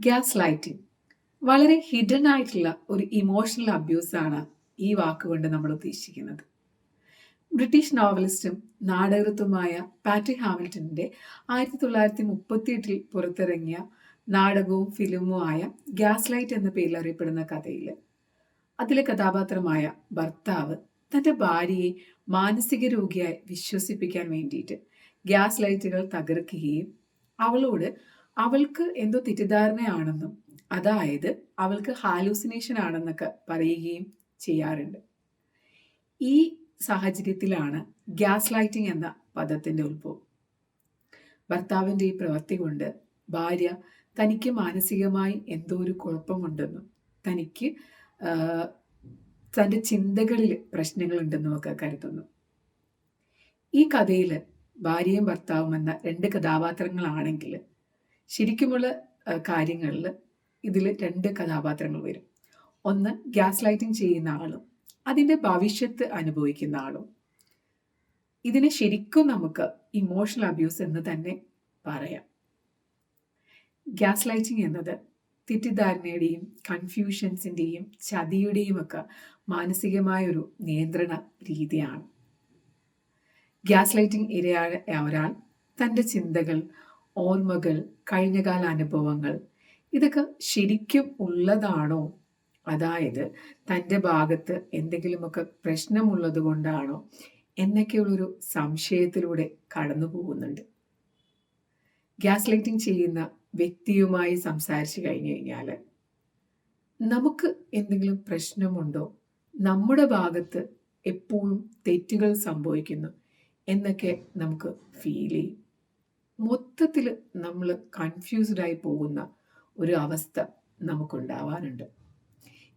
Gas lighting വളരെ hidden ആയിട്ടുള്ള ഒരു ഇമോഷണൽ അബ്യൂസാണ് ഈ വാക്കുകൊണ്ട് നമ്മൾ ഉദ്ദേശിക്കുന്നത്. ബ്രിട്ടീഷ് നോവലിസ്റ്റും നാടകൃത്തുമായ പാറ്റി ഹാമിൽട്ടണിന്റെ ആയിരത്തി തൊള്ളായിരത്തി മുപ്പത്തിയെട്ടിൽ പുറത്തിറങ്ങിയ നാടകവും ഫിലിമുമായ ഗ്യാസ് ലൈറ്റ് എന്ന പേരിൽ അറിയപ്പെടുന്ന കഥയിൽ. അതിലെ കഥാപാത്രമായ ഭർത്താവ് തന്റെ ഭാര്യയെ മാനസിക രോഗിയായി വിശ്വസിപ്പിക്കാൻ വേണ്ടിയിട്ട് ഗ്യാസ് ലൈറ്റുകൾ തകർക്കുകയും അവളോട് അവൾക്ക് എന്തോ തെറ്റിദ്ധാരണയാണെന്നും അതായത് അവൾക്ക് ഹാലൂസിനേഷൻ ആണെന്നൊക്കെ പറയുകയും ചെയ്യാറുണ്ട്. ഈ സാഹചര്യത്തിലാണ് ഗ്യാസ് ലൈറ്റിംഗ് എന്ന പദത്തിന്റെ ഉത്ഭവം. ഭർത്താവിന്റെ ഈ പ്രവൃത്തി കൊണ്ട് ഭാര്യ തനിക്ക് മാനസികമായി എന്തോ ഒരു കുഴപ്പമുണ്ടെന്നും തനിക്ക് തന്റെ ചിന്തകളിൽ പ്രശ്നങ്ങളുണ്ടെന്നും ഒക്കെ കരുതുന്നു. ഈ കഥയിൽ ഭാര്യയും ഭർത്താവും എന്ന രണ്ട് കഥാപാത്രങ്ങളാണെങ്കിൽ ശരിക്കുമുള്ള കാര്യങ്ങളിൽ ഇതിൽ രണ്ട് കഥാപാത്രങ്ങൾ വരും. ഒന്ന് ഗ്യാസ് ലൈറ്റിംഗ് ചെയ്യുന്ന ആളും അതിന്റെ ഭവിഷ്യത്ത് അനുഭവിക്കുന്ന ആളും. ഇതിനെ ശരിക്കും നമുക്ക് ഇമോഷണൽ അബ്യൂസ് എന്ന് തന്നെ പറയാം. ഗ്യാസ് ലൈറ്റിംഗ് എന്നത് തെറ്റിദ്ധാരണയുടെയും കൺഫ്യൂഷൻസിന്റെയും ചതിയുടെയും ഒക്കെ മാനസികമായൊരു നിയന്ത്രണ രീതിയാണ്. ഗ്യാസ് ലൈറ്റിംഗ് ഇരയായ ഒരാൾ തന്റെ ചിന്തകൾ ഓർമ്മകൾ കഴിഞ്ഞകാല അനുഭവങ്ങൾ ഇതൊക്കെ ശരിക്കും ഉള്ളതാണോ? അതായത് തന്റെ ഭാഗത്ത് എന്തെങ്കിലുമൊക്കെ പ്രശ്നമുള്ളത് കൊണ്ടാണോ? എന്നൊക്കെയുള്ളൊരു സംശയത്തിലൂടെ കടന്നു പോകുന്നുണ്ട്. ഗ്യാസ് ലൈറ്റിംഗ് ചെയ്യുന്ന വ്യക്തിയുമായി സംസാരിച്ചു കഴിഞ്ഞു കഴിഞ്ഞാൽ നമുക്ക് എന്തെങ്കിലും പ്രശ്നമുണ്ടോ? നമ്മുടെ ഭാഗത്ത് എപ്പോഴും തെറ്റുകൾ സംഭവിക്കുന്നു എന്നൊക്കെ നമുക്ക് ഫീൽ ചെയ്യും. മൊത്തത്തിൽ നമ്മൾ കൺഫ്യൂസ്ഡായി പോകുന്ന ഒരു അവസ്ഥ നമുക്കുണ്ടാവാനുണ്ട്.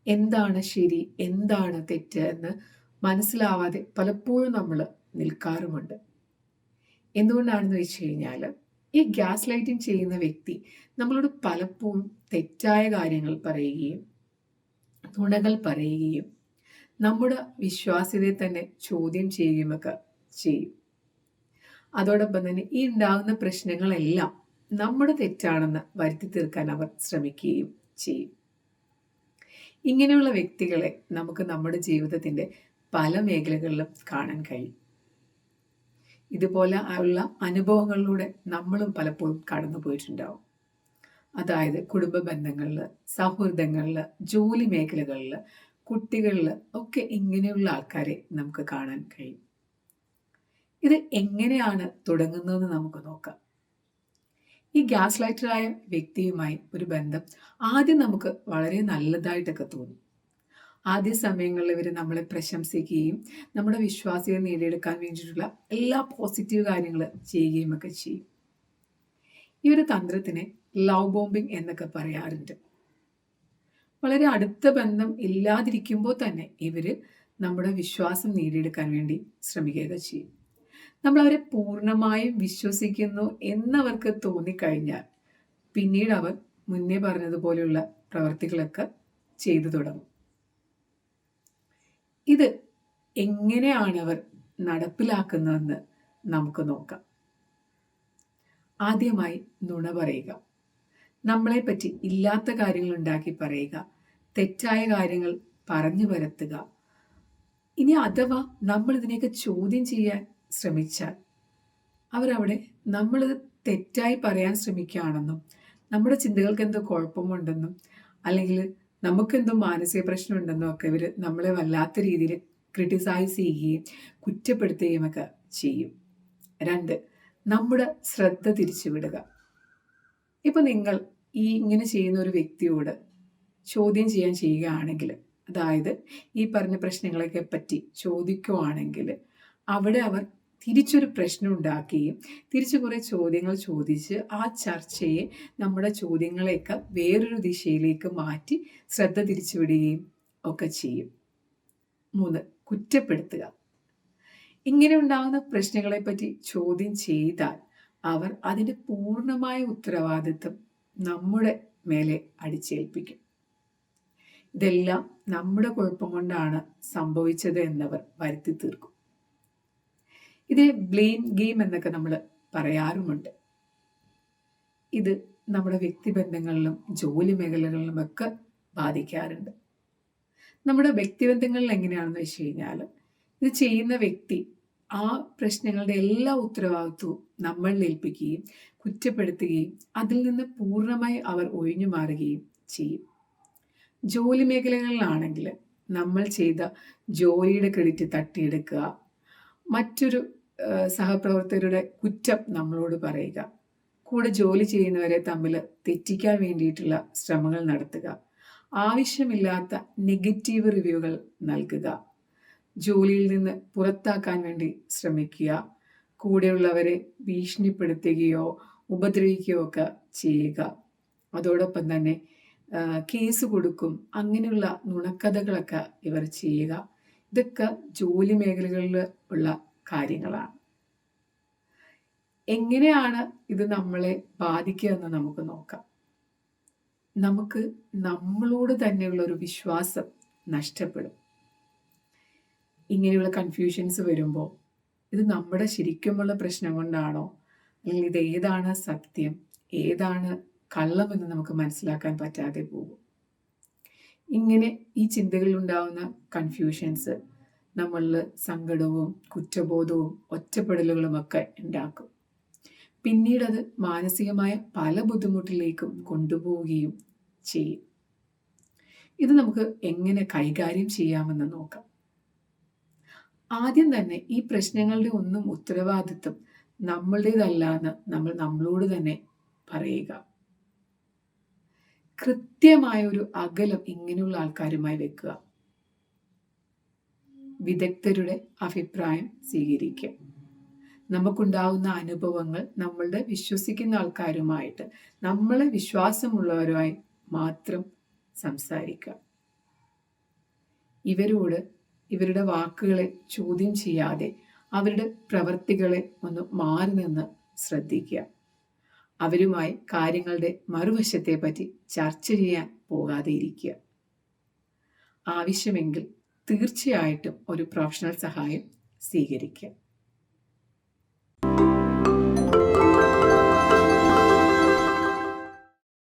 എന്താണ് ശരി? എന്താണ് തെറ്റ് എന്ന് മനസ്സിലാവാതെ പലപ്പോഴും നമ്മൾ നിൽക്കാറുമുണ്ട്. എന്തുകൊണ്ടാണെന്ന് വെച്ച് കഴിഞ്ഞാൽ ഈ ഗ്യാസ് ലൈറ്റിംഗ് ചെയ്യുന്ന വ്യക്തി നമ്മളോട് പലപ്പോഴും തെറ്റായ കാര്യങ്ങൾ പറയുകയും നുണകൾ പറയുകയും നമ്മുടെ വിശ്വാസ്യതയെ തന്നെ ചോദ്യം ചെയ്യുകയുമൊക്കെ ചെയ്യും. അതോടൊപ്പം തന്നെ ഈ ഉണ്ടാകുന്ന പ്രശ്നങ്ങളെല്ലാം നമ്മുടെ തെറ്റാണെന്ന് വരുത്തി തീർക്കാൻ അവർ ശ്രമിക്കുകയും ചെയ്യും. ഇങ്ങനെയുള്ള വ്യക്തികളെ നമുക്ക് നമ്മുടെ ജീവിതത്തിന്റെ പല മേഖലകളിലും കാണാൻ കഴിയും. ഇതുപോലെ ഉള്ള അനുഭവങ്ങളിലൂടെ നമ്മളും പലപ്പോഴും കടന്നു പോയിട്ടുണ്ടാവും. അതായത് കുടുംബ ബന്ധങ്ങളിൽ സൗഹൃദങ്ങളിൽ ജോലി മേഖലകളിൽ കുട്ടികളിൽ ഒക്കെ ഇങ്ങനെയുള്ള ആൾക്കാരെ നമുക്ക് കാണാൻ കഴിയും. ഇത് എങ്ങനെയാണ് തുടങ്ങുന്നതെന്ന് നമുക്ക് നോക്കാം. ഈ ഗ്യാസ് ലൈറ്ററായ വ്യക്തിയുമായി ഒരു ബന്ധം ആദ്യം നമുക്ക് വളരെ നല്ലതായിട്ടൊക്കെ തോന്നും. ആദ്യ സമയങ്ങളിൽ ഇവർ നമ്മളെ പ്രശംസിക്കുകയും നമ്മുടെ വിശ്വാസികൾ നേടിയെടുക്കാൻ വേണ്ടിയിട്ടുള്ള എല്ലാ പോസിറ്റീവ് കാര്യങ്ങൾ ചെയ്യുകയും ഒക്കെ ചെയ്യും. ഈ ഒരു തന്ത്രത്തിനെ ലവ് ബോംബിംഗ് എന്നൊക്കെ പറയാറുണ്ട്. വളരെ അടുത്ത ബന്ധം ഇല്ലാതിരിക്കുമ്പോൾ തന്നെ ഇവർ നമ്മുടെ വിശ്വാസം നേടിയെടുക്കാൻ വേണ്ടി ശ്രമിക്കുക ചെയ്യും. നമ്മൾ അവരെ പൂർണമായും വിശ്വസിക്കുന്നു എന്നവർക്ക് തോന്നിക്കഴിഞ്ഞാൽ പിന്നീട് അവർ മുന്നേ പറഞ്ഞതുപോലെയുള്ള പ്രവർത്തികളൊക്കെ ചെയ്തു തുടങ്ങും. ഇത് എങ്ങനെയാണ് അവർ നടപ്പിലാക്കുന്നതെന്ന് നമുക്ക് നോക്കാം. ആദ്യമായി നുണ പറയുക. നമ്മളെ പറ്റി ഇല്ലാത്ത കാര്യങ്ങൾ ഉണ്ടാക്കി പറയുക. തെറ്റായ കാര്യങ്ങൾ പറഞ്ഞു പരത്തുക. ഇനി അഥവാ നമ്മൾ ഇതിനെയൊക്കെ ചോദ്യം ചെയ്യാൻ ശ്രമിച്ചാൽ. അവരവിടെ നമ്മൾ തെറ്റായി പറയാൻ ശ്രമിക്കുകയാണെന്നും നമ്മുടെ ചിന്തകൾക്ക് എന്തോ കുഴപ്പമുണ്ടെന്നും അല്ലെങ്കിൽ നമുക്കെന്തോ മാനസിക പ്രശ്നമുണ്ടെന്നും ഒക്കെ ഇവർ നമ്മളെ വല്ലാത്ത രീതിയിൽ ക്രിട്ടിസൈസ് ചെയ്യുകയും കുറ്റപ്പെടുത്തുകയും ഒക്കെ ചെയ്യും. രണ്ട് നമ്മുടെ ശ്രദ്ധ തിരിച്ചുവിടുക. ഇപ്പം നിങ്ങൾ ഈ ഇങ്ങനെ ചെയ്യുന്ന ഒരു വ്യക്തിയോട് ചോദ്യം ചെയ്യാൻ ചെയ്യുകയാണെങ്കിൽ അതായത് ഈ പറഞ്ഞ പ്രശ്നങ്ങളൊക്കെ പറ്റി ചോദിക്കുവാണെങ്കിൽ അവിടെ അവർ തിരിച്ചൊരു പ്രശ്നം ഉണ്ടാക്കുകയും തിരിച്ച് കുറേ ചോദ്യങ്ങൾ ചോദിച്ച് ആ ചർച്ചയെ നമ്മുടെ ചോദ്യങ്ങളെയൊക്കെ വേറൊരു ദിശയിലേക്ക് മാറ്റി ശ്രദ്ധ തിരിച്ചുവിടുകയും ഒക്കെ ചെയ്യും. മൂന്ന് കുറ്റപ്പെടുത്തുക. ഇങ്ങനെ ഉണ്ടാകുന്ന പ്രശ്നങ്ങളെപ്പറ്റി ചോദ്യം ചെയ്താൽ അവർ അതിന്റെ പൂർണമായ ഉത്തരവാദിത്വം നമ്മുടെ മേലെ അടിച്ചേൽപ്പിക്കും. ഇതെല്ലാം നമ്മുടെ കുഴപ്പം കൊണ്ടാണ് സംഭവിച്ചത് എന്നവർ വരുത്തി തീർക്കും. ഇത് ബ്ലെയിം ഗെയിം എന്നൊക്കെ നമ്മൾ പറയാറുമുണ്ട് ഇത് നമ്മുടെ വ്യക്തിബന്ധങ്ങളിലും ജോലി മേഖലകളിലും മേഖലകളിലുമൊക്കെ ബാധിക്കാറുണ്ട്. നമ്മുടെ വ്യക്തിബന്ധങ്ങളിൽ എങ്ങനെയാണെന്ന് വെച്ച് കഴിഞ്ഞാൽ ഇത് ചെയ്യുന്ന വ്യക്തി ആ പ്രശ്നങ്ങളുടെ എല്ലാ ഉത്തരവാദിത്വവും നമ്മളിൽ ഏൽപ്പിക്കുകയും, കുറ്റപ്പെടുത്തുകയും, അതിൽ നിന്ന് പൂർണമായി അവർ ഒഴിഞ്ഞു മാറുകയും ചെയ്യും. ജോലി മേഖലകളിലാണെങ്കിൽ നമ്മൾ ചെയ്ത ജോലിയുടെ ക്രെഡിറ്റ് തട്ടിയെടുക്കുക, മറ്റൊരു സഹപ്രവർത്തകരുടെ കുറ്റം നമ്മളോട് പറയുക, കൂടെ ജോലി ചെയ്യുന്നവരെ തമ്മിൽ തെറ്റിക്കാൻ വേണ്ടിയിട്ടുള്ള ശ്രമങ്ങൾ നടത്തുക, ആവശ്യമില്ലാത്ത നെഗറ്റീവ് റിവ്യൂകൾ നൽകുക, ജോലിയിൽ നിന്ന് പുറത്താക്കാൻ വേണ്ടി ശ്രമിക്കുക, കൂടെയുള്ളവരെ ഭീഷണിപ്പെടുത്തുകയോ, ഉപദ്രവിക്കുകയോ ഒക്കെ ചെയ്യുക. അതോടൊപ്പം തന്നെ കേസ് കൊടുക്കും. അങ്ങനെയുള്ള നുണക്കഥകളൊക്കെ ഇവർ ചെയ്യുക. ഇതൊക്കെ ജോലി മേഖലകളിൽ ഉള്ള കാര്യങ്ങളാണ്. എങ്ങനെയാണ് ഇത് നമ്മളെ ബാധിക്കുക എന്ന് നമുക്ക് നോക്കാം. നമുക്ക് നമ്മളോട് തന്നെയുള്ള ഒരു വിശ്വാസം നഷ്ടപ്പെടും. ഇങ്ങനെയുള്ള കൺഫ്യൂഷൻസ് വരുമ്പോൾ ഇത് നമ്മുടെ ശരിക്കുമുള്ള പ്രശ്നം കൊണ്ടാണോ? അല്ലെങ്കിൽ ഇത് ഏതാണ് സത്യം? ഏതാണ് കള്ളമെന്ന് നമുക്ക് മനസ്സിലാക്കാൻ പറ്റാതെ പോകും. ഇങ്ങനെ ഈ ചിന്തകളിൽ ഉണ്ടാവുന്ന കൺഫ്യൂഷൻസ് നമ്മളിൽ സങ്കടവും, കുറ്റബോധവും, ഒറ്റപ്പെടലുകളും ഒക്കെ ഉണ്ടാക്കും. പിന്നീടത് മാനസികമായ പല ബുദ്ധിമുട്ടിലേക്കും കൊണ്ടുപോവുകയും ചെയ്യും. ഇത് നമുക്ക് എങ്ങനെ കൈകാര്യം ചെയ്യാമെന്ന് നോക്കാം. ആദ്യം തന്നെ ഈ പ്രശ്നങ്ങളുടെ ഒന്നും ഉത്തരവാദിത്വം നമ്മളുടേതല്ല എന്ന് നമ്മൾ നമ്മളോട് തന്നെ പറയുക. കൃത്യമായ ഒരു അകലം ഇങ്ങനെയുള്ള ആൾക്കാരുമായി വെക്കുക. വിദഗ്ധരുടെ അഭിപ്രായം സ്വീകരിക്കുക. നമുക്കുണ്ടാവുന്ന അനുഭവങ്ങൾ നമ്മളുടെ വിശ്വസിക്കുന്ന ആൾക്കാരുമായിട്ട്, നമ്മളെ വിശ്വാസമുള്ളവരുമായി മാത്രം സംസാരിക്കുക. ഇവരോട് ഇവരുടെ വാക്കുകളെ ചോദ്യം ചെയ്യാതെ, അവരുടെ പ്രവർത്തികളെ ഒന്ന് മാറി നിന്ന് ശ്രദ്ധിക്കുക. അവരുമായി കാര്യങ്ങളുടെ മറുവശത്തെപ്പറ്റി ചർച്ച ചെയ്യാൻ പോകാതെ ഇരിക്കുക. ആവശ്യമെങ്കിൽ തീർച്ചയായിട്ടും ഒരു പ്രൊഫഷണൽ സഹായം സ്വീകരിക്കുക.